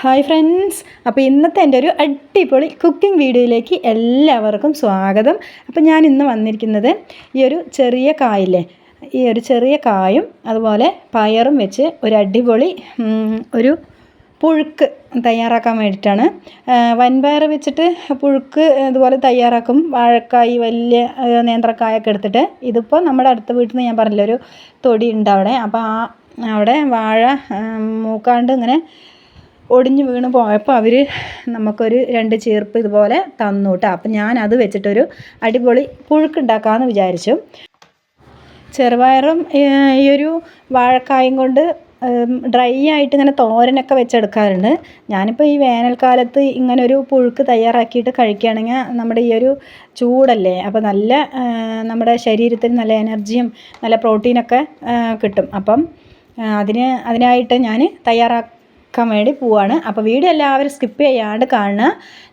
Hi friends. അപ്പോൾ ഇന്നത്തെ എന്റെ ഒരു അടിപൊളി കുക്കിംഗ് വീഡിയോയിലേക്ക് എല്ലാവർക്കും സ്വാഗതം. അപ്പോൾ ഞാൻ ഇന്ന് വന്നിരിക്കുന്നത് ഈ ഒരു ചെറിയ കായില്ലേ? ഈ ഒരു ചെറിയ കായും അതുപോലെ പയറും വെച്ച് ഒരു അടിപൊളി ഒരു പുഴുക്ക് തയ്യാറാക്കാൻ വേണ്ടിയിട്ടാണ്. വൻപയർ വെച്ചിട്ട് പുഴുക്ക് ഇതുപോലെ തയ്യാറാക്കും. വാഴക്കായ് വലിയ നേന്ത്രക്കായൊക്കെ എടുത്തിട്ട് ഇതിപ്പോൾ നമ്മുടെ അടുത്ത വീട്ടിൽ നിന്ന് ഞാൻ പറഞ്ഞില്ല ഒരു തൊടി ഉണ്ട് അവിടെ. അപ്പോൾ ആ അവിടെ വാഴ മൂക്കാണ്ട് ഇങ്ങനെ ഒടിഞ്ഞു വീണ് പോയപ്പോൾ അവർ നമുക്കൊരു രണ്ട് ചേർപ്പ് ഇതുപോലെ തന്നു കേട്ടോ അപ്പം ഞാൻ അത് വെച്ചിട്ടൊരു അടിപൊളി പുഴുക്കുണ്ടാക്കാമെന്ന് വിചാരിച്ചു. ചെറുപയറും ഈ ഒരു വാഴക്കായും കൊണ്ട് ഡ്രൈ ആയിട്ട് ഇങ്ങനെ തോരനൊക്കെ വെച്ചെടുക്കാറുണ്ട്. ഞാനിപ്പോൾ ഈ വേനൽക്കാലത്ത് ഇങ്ങനെ ഒരു പുഴുക്ക് തയ്യാറാക്കിയിട്ട് കഴിക്കുകയാണെങ്കിൽ നമ്മുടെ ഈ ഒരു ചൂടല്ലേ? അപ്പോൾ നല്ല നമ്മുടെ ശരീരത്തിന് നല്ല എനർജിയും നല്ല പ്രോട്ടീനൊക്കെ കിട്ടും. അപ്പം അതിന് അതിനായിട്ട് ഞാൻ തയ്യാറാക്കാൻ വേണ്ടി പോവാണ്. അപ്പോൾ വീഡിയോ എല്ലാവരും സ്കിപ്പ് ചെയ്യാണ്ട് കാണുക.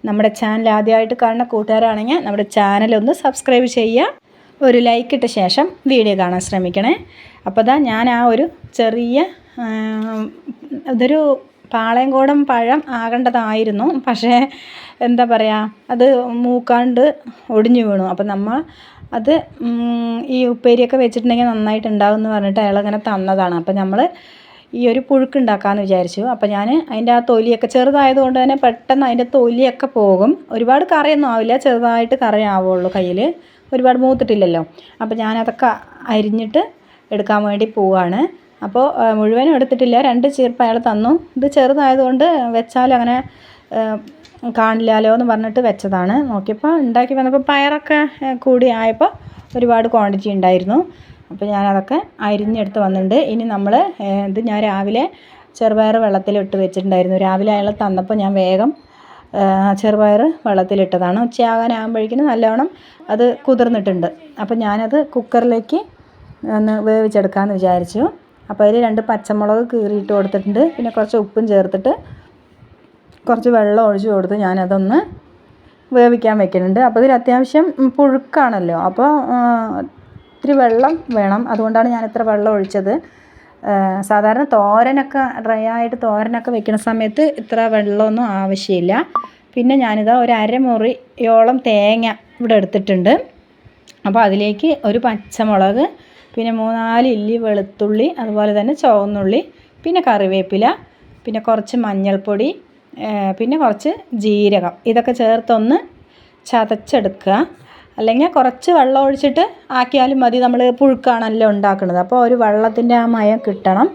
നമ്മുടെ ചാനൽ ആദ്യമായിട്ട് കാണുന്ന കൂട്ടുകാരാണെങ്കിൽ നമ്മുടെ ചാനൽ ഒന്ന് സബ്സ്ക്രൈബ് ചെയ്യുക. ഒരു ലൈക്ക് ഇട്ട ശേഷം വീഡിയോ കാണാൻ ശ്രമിക്കണേ. അപ്പോൾ ദാ ഞാൻ ആ ഒരു ചെറിയ ഇതൊരു പാളയംകോടൻ പഴം ആകേണ്ടതായിരുന്നു. പക്ഷേ എന്താ പറയുക അത് മൂക്കാണ്ട് ഒടിഞ്ഞു വീണു. അപ്പം നമ്മൾ അത് ഈ ഉപ്പേരിയൊക്കെ വെച്ചിട്ടുണ്ടെങ്കിൽ നന്നായിട്ടുണ്ടാവും എന്ന് പറഞ്ഞിട്ട് അയാൾ അങ്ങനെ തന്നതാണ്. അപ്പം നമ്മൾ ഈ ഒരു പുഴുക്ക് ഉണ്ടാക്കാമെന്ന് വിചാരിച്ചു. അപ്പോൾ ഞാൻ അതിന്റെ ആ തൊലിയൊക്കെ ചെറുതായതുകൊണ്ട് തന്നെ പെട്ടെന്ന് അതിന്റെ തൊലിയൊക്കെ പോകും. ഒരുപാട് കറിയൊന്നും ആവില്ല. ചെറുതായിട്ട് കറി ആവുള്ളൂ കയ്യിൽ ഒരുപാട് മൂത്തിട്ടില്ലല്ലോ. അപ്പോൾ ഞാനതൊക്കെ അരിഞ്ഞിട്ട് എടുക്കാൻ വേണ്ടി പോവാണ്. അപ്പോൾ മുഴുവനും എടുത്തിട്ടില്ല. രണ്ട് ചീർപ്പ് അയാൾ തന്നു. ഇത് ചെറുതായതുകൊണ്ട് വെച്ചാൽ അങ്ങനെ കാണില്ലാലോ എന്ന് പറഞ്ഞിട്ട് വെച്ചതാണ്. നോക്കിയപ്പോൾ ഉണ്ടാക്കി വന്നപ്പോൾ പയറൊക്കെ കൂടി ആയപ്പോൾ ഒരുപാട് ക്വാണ്ടിറ്റി ഉണ്ടായിരുന്നു. അപ്പോൾ ഞാനതൊക്കെ അരിഞ്ഞെടുത്ത് വന്നിട്ടുണ്ട്. ഇനി നമ്മൾ ഇത് ഞാൻ രാവിലെ ചെറുപയർ വെള്ളത്തിലിട്ട് വെച്ചിട്ടുണ്ടായിരുന്നു. രാവിലെ അയാൾ തന്നപ്പോൾ ഞാൻ വേഗം ചെറുപയർ വെള്ളത്തിലിട്ടതാണ്. ഉച്ചയാകാനാകുമ്പോഴേക്കിനും നല്ലവണ്ണം അത് കുതിർന്നിട്ടുണ്ട്. അപ്പോൾ ഞാനത് കുക്കറിലേക്ക് ഒന്ന് വേവിച്ചെടുക്കാമെന്ന് വിചാരിച്ചു. അപ്പോൾ അതിൽ രണ്ട് പച്ചമുളക് കീറിയിട്ട് കൊടുത്തിട്ടുണ്ട്. പിന്നെ കുറച്ച് ഉപ്പും ചേർത്തിട്ട് കുറച്ച് വെള്ളം ഒഴിച്ചു കൊടുത്ത് ഞാനതൊന്ന് വേവിക്കാൻ വെക്കുന്നുണ്ട്. അപ്പോൾ ഇതിൽ അത്യാവശ്യം പുഴുക്കാണല്ലോ. അപ്പോൾ ഇത്തിരി വെള്ളം വേണം. അതുകൊണ്ടാണ് ഞാൻ ഇത്ര വെള്ളം ഒഴിച്ചത്. സാധാരണ തോരനൊക്കെ ഡ്രൈ ആയിട്ട് തോരനൊക്കെ വെക്കുന്ന സമയത്ത് ഇത്ര വെള്ളമൊന്നും ആവശ്യമില്ല. പിന്നെ ഞാനിതാ ഒരു അരമുറിയോളം തേങ്ങ ഇവിടെ എടുത്തിട്ടുണ്ട്. അപ്പോൾ അതിലേക്ക് ഒരു പച്ചമുളക് പിന്നെ മൂന്നാൽ ഇല്ലി വെളുത്തുള്ളി അതുപോലെ തന്നെ ചുവന്നുള്ളി പിന്നെ കറിവേപ്പില പിന്നെ കുറച്ച് മഞ്ഞൾപ്പൊടി പിന്നെ കുറച്ച് ജീരകം. ഇതൊക്കെ ചേർത്തൊന്ന് ചതച്ചെടുക്കുക. അല്ലെങ്കിൽ കുറച്ച് വെള്ളം ഒഴിച്ചിട്ട് ആക്കിയാലും മതി നമ്മൾ പുഴുക്കാണല്ലോ ഉണ്ടാക്കുന്നത്. അപ്പോൾ ഒരു വെള്ളത്തിന്റെ ആ മയം കിട്ടണം.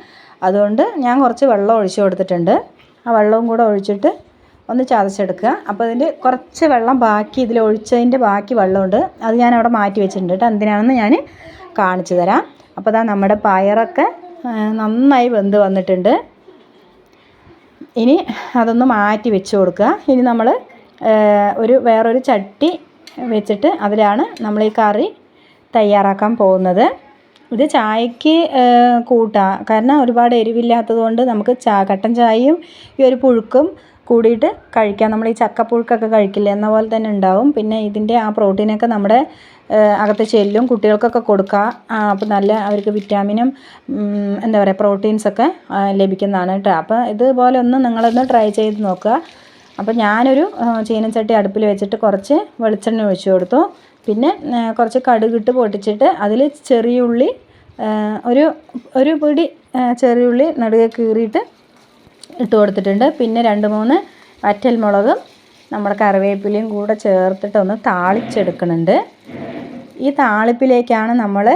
അതുകൊണ്ട് ഞാൻ കുറച്ച് വെള്ളം ഒഴിച്ച് കൊടുത്തിട്ടുണ്ട്. ആ വെള്ളവും കൂടെ ഒഴിച്ചിട്ട് ഒന്ന് ചതച്ചെടുക്കുക. അപ്പോൾ അതിന്റെ കുറച്ച് വെള്ളം ബാക്കി ഇതിൽ ഒഴിച്ചതിന്റെ ബാക്കി വെള്ളമുണ്ട്. അത് ഞാൻ അവിടെ മാറ്റി വെച്ചിട്ടുണ്ട് കേട്ടോ. എന്തിനാണെന്ന് ഞാൻ കാണിച്ചു തരാം. അപ്പോൾ ഇതാ നമ്മുടെ പയറൊക്കെ നന്നായി വെന്ത് വന്നിട്ടുണ്ട്. ഇനി അതൊന്ന് മാറ്റി വെച്ച് കൊടുക്കുക. ഇനി നമ്മൾ ഒരു വേറൊരു ചട്ടി വെച്ചിട്ട് അതിലാണ് നമ്മൾ ഈ കറി തയ്യാറാക്കാൻ പോകുന്നത്. ഇത് ചായക്ക് കൂട്ടാം. കാരണം ഒരുപാട് എരിവില്ലാത്തത് കൊണ്ട് നമുക്ക് ചാ കട്ടൻ ചായയും ഈ ഒരു പുഴുക്കും കൂടിയിട്ട് കഴിക്കാം. നമ്മൾ ഈ ചക്കപ്പുഴുക്കൊക്കെ കഴിക്കില്ല? എന്ന പോലെ തന്നെ ഉണ്ടാവും. പിന്നെ ഇതിന്റെ ആ പ്രോട്ടീനൊക്കെ നമ്മുടെ അകത്ത് ചെല്ലും. കുട്ടികൾക്കൊക്കെ കൊടുക്കുക അപ്പോൾ നല്ല അവർക്ക് വിറ്റാമിനും എന്താ പറയുക പ്രോട്ടീൻസൊക്കെ ലഭിക്കുന്നതാണ് കേട്ടോ അപ്പോൾ ഇതുപോലെ ഒന്ന് നിങ്ങളൊന്ന് ട്രൈ ചെയ്ത് നോക്കുക. അപ്പോൾ ഞാനൊരു ചീനച്ചട്ടി അടുപ്പിൽ വെച്ചിട്ട് കുറച്ച് വെളിച്ചെണ്ണ ഒഴിച്ചു കൊടുത്തു. പിന്നെ കുറച്ച് കടുകിട്ട് പൊട്ടിച്ചിട്ട് അതിൽ ചെറിയുള്ളി ഒരു ഒരു പിടി ചെറിയ ചെറിയുള്ളി നടുകെ കീറിയിട്ട് ഇട്ട് കൊടുത്തിട്ടുണ്ട്. പിന്നെ രണ്ട് മൂന്ന് വറ്റൽമുളകും നമ്മുടെ കറിവേപ്പിലയും കൂടെ ചേർത്തിട്ട് ഒന്ന് താളിച്ചെടുക്കുന്നുണ്ട്. ഈ താളിപ്പിലേക്കാണ് നമ്മൾ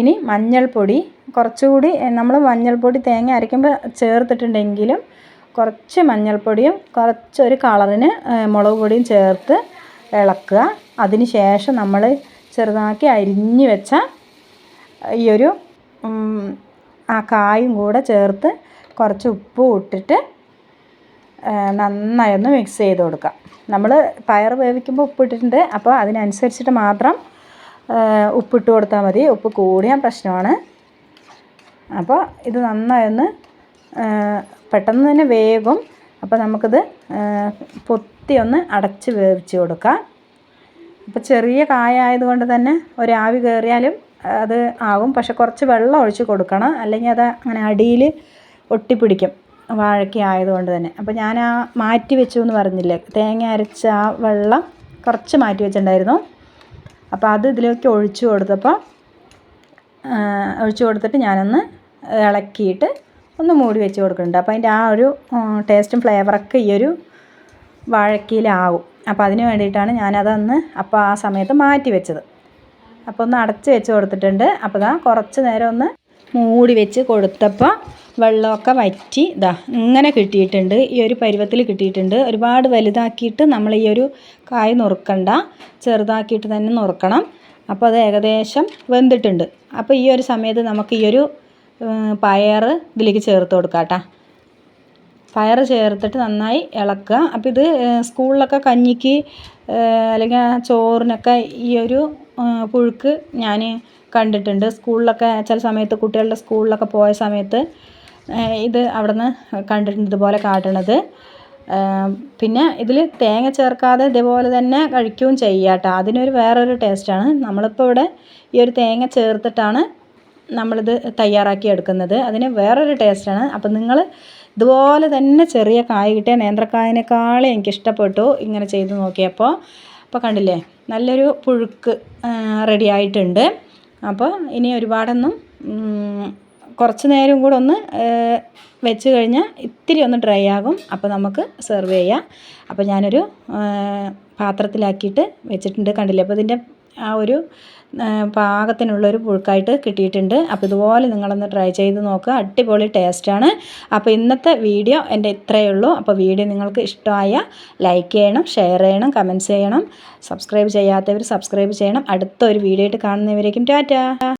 ഇനി മഞ്ഞൾപ്പൊടി കുറച്ചുകൂടി നമ്മൾ മഞ്ഞൾപ്പൊടി തേങ്ങ അരയ്ക്കുമ്പോൾ ചേർത്തിട്ടുണ്ടെങ്കിലും കുറച്ച് മഞ്ഞൾപ്പൊടിയും കുറച്ചൊരു കളറിന് മുളക് പൊടിയും ചേർത്ത് ഇളക്കുക. അതിന് ശേഷം നമ്മൾ ചെറുതാക്കി അരിഞ്ഞു വെച്ച ഈ ഒരു ആ കായും കൂടെ ചേർത്ത് കുറച്ച് ഉപ്പും ഇട്ടിട്ട് നന്നായി ഒന്ന് മിക്സ് ചെയ്ത് കൊടുക്കുക. നമ്മൾ പയർ വേവിക്കുമ്പോൾ ഉപ്പിട്ടിട്ടുണ്ട് അപ്പോൾ അതിനനുസരിച്ചിട്ട് മാത്രം ഉപ്പിട്ട് കൊടുത്താൽ മതി. ഉപ്പ് കൂടിയാൽ പ്രശ്നമാണ്. അപ്പോൾ ഇത് നന്നായി ഒന്ന് പെട്ടെന്ന് തന്നെ വേഗം അപ്പോൾ നമുക്കിത് പൊത്തി ഒന്ന് അടച്ച് വേവിച്ച് കൊടുക്കാം. അപ്പോൾ ചെറിയ കായ ആയതുകൊണ്ട് തന്നെ ഒരാവി കയറിയാലും അത് ആവും. പക്ഷെ കുറച്ച് വെള്ളം ഒഴിച്ച് കൊടുക്കണം. അല്ലെങ്കിൽ അത് അങ്ങനെ അടിയിൽ ഒട്ടിപ്പിടിക്കും വാഴയ്ക്ക ആയതുകൊണ്ട് തന്നെ. അപ്പോൾ ഞാൻ ആ മാറ്റി വെച്ചു എന്ന് പറഞ്ഞില്ലേ തേങ്ങ അരച്ച ആ വെള്ളം കുറച്ച് മാറ്റി വെച്ചിട്ടുണ്ടായിരുന്നു. അപ്പോൾ അത് ഇതിലേക്ക് ഒഴിച്ചു കൊടുത്തപ്പോൾ ഒഴിച്ചു കൊടുത്തിട്ട് ഞാനൊന്ന് ഇളക്കിയിട്ട് ഒന്ന് മൂടി വെച്ച് കൊടുക്കുന്നുണ്ട്. അപ്പോൾ അതിന്റെ ആ ഒരു ടേസ്റ്റും ഫ്ലേവറൊക്കെ ഈ ഒരു വാഴക്കയിലാവും അപ്പോൾ അതിന് വേണ്ടിയിട്ടാണ് ഞാനതൊന്ന് അപ്പോൾ ആ സമയത്ത് മാറ്റി വെച്ചത്. അപ്പോൾ ഒന്ന് അടച്ച് വെച്ച് കൊടുത്തിട്ടുണ്ട്. അപ്പോൾ ഇതാ കുറച്ച് നേരം ഒന്ന് മൂടി വെച്ച് കൊടുത്തപ്പോൾ വെള്ളമൊക്കെ വറ്റി ഇതാ ഇങ്ങനെ കിട്ടിയിട്ടുണ്ട്. ഈ ഒരു പരുവത്തിൽ കിട്ടിയിട്ടുണ്ട്. ഒരുപാട് വലുതാക്കിയിട്ട് നമ്മൾ ഈ ഒരു കായ് നുറുക്കണ്ട. ചെറുതാക്കിയിട്ട് തന്നെ നുറുക്കണം. അപ്പോൾ അത് ഏകദേശം വെന്തിട്ടുണ്ട്. അപ്പോൾ ഈ ഒരു സമയത്ത് നമുക്ക് ഈ ഒരു പയർ ഇതിലേക്ക് ചേർത്ത് കൊടുക്കാം കേട്ടോ. പയർ ചേർത്തിട്ട് നന്നായി ഇളക്കുക. അപ്പോൾ ഇത് സ്കൂളിലൊക്കെ കഞ്ഞിക്ക് അല്ലെങ്കിൽ ചോറിനൊക്കെ ഈ ഒരു പുഴുക്ക് ഞാൻ കണ്ടിട്ടുണ്ട്. സ്കൂളിലൊക്കെ ചില സമയത്ത് കുട്ടികളുടെ സ്കൂളിലൊക്കെ പോയ സമയത്ത് ഇത് അവിടെ നിന്ന് കണ്ടിട്ടുണ്ട് ഇതുപോലെ കാട്ടണത് പിന്നെ ഇതിൽ തേങ്ങ ചേർക്കാതെ ഇതേപോലെ തന്നെ കഴിക്കുകയും ചെയ്യാം കേട്ടോ. അതിനൊരു വേറൊരു ടേസ്റ്റാണ് നമ്മളിപ്പോൾ ഇവിടെ ഈ ഒരു തേങ്ങ ചേർത്തിട്ടാണ് നമ്മളിത് തയ്യാറാക്കി എടുക്കുന്നത്. അതിന് വേറൊരു ടേസ്റ്റാണ് അപ്പം നിങ്ങൾ ഇതുപോലെ തന്നെ ചെറിയ കായ കിട്ടിയ നേന്ത്രക്കായനേക്കാളും എനിക്ക് ഇഷ്ടപ്പെട്ടു ഇങ്ങനെ ചെയ്ത് നോക്കിയപ്പോൾ അപ്പോൾ കണ്ടില്ലേ നല്ലൊരു പുഴുക്ക് റെഡി ആയിട്ടുണ്ട്. അപ്പോൾ ഇനി ഒരുപാടൊന്നും കുറച്ച് നേരം കൂടെ ഒന്ന് വെച്ച് കഴിഞ്ഞാൽ ഇത്തിരി ഒന്ന് ഡ്രൈ ആകും. അപ്പോൾ നമുക്ക് സെർവ് ചെയ്യാം. അപ്പോൾ ഞാനൊരു പാത്രത്തിലാക്കിയിട്ട് വെച്ചിട്ടുണ്ട് കണ്ടില്ലേ? അപ്പോൾ ഇതിന്റെ ആ ഒരു പാകത്തിനുള്ളൊരു പുഴുക്കായിട്ട് കിട്ടിയിട്ടുണ്ട്. അപ്പോൾ ഇതുപോലെ നിങ്ങളൊന്ന് ട്രൈ ചെയ്ത് നോക്കുക അടിപൊളി ടേസ്റ്റാണ് അപ്പോൾ ഇന്നത്തെ വീഡിയോ എന്റെ ഇത്രയേ ഉള്ളൂ. അപ്പോൾ വീഡിയോ നിങ്ങൾക്ക് ഇഷ്ടമായ ലൈക്ക് ചെയ്യണം ഷെയർ ചെയ്യണം കമന്റ്സ് ചെയ്യണം. സബ്സ്ക്രൈബ് ചെയ്യാത്തവർ സബ്സ്ക്രൈബ് ചെയ്യണം. അടുത്തൊരു വീഡിയോ ആയിട്ട് കാണുന്നവരേക്കും ടാറ്റാ.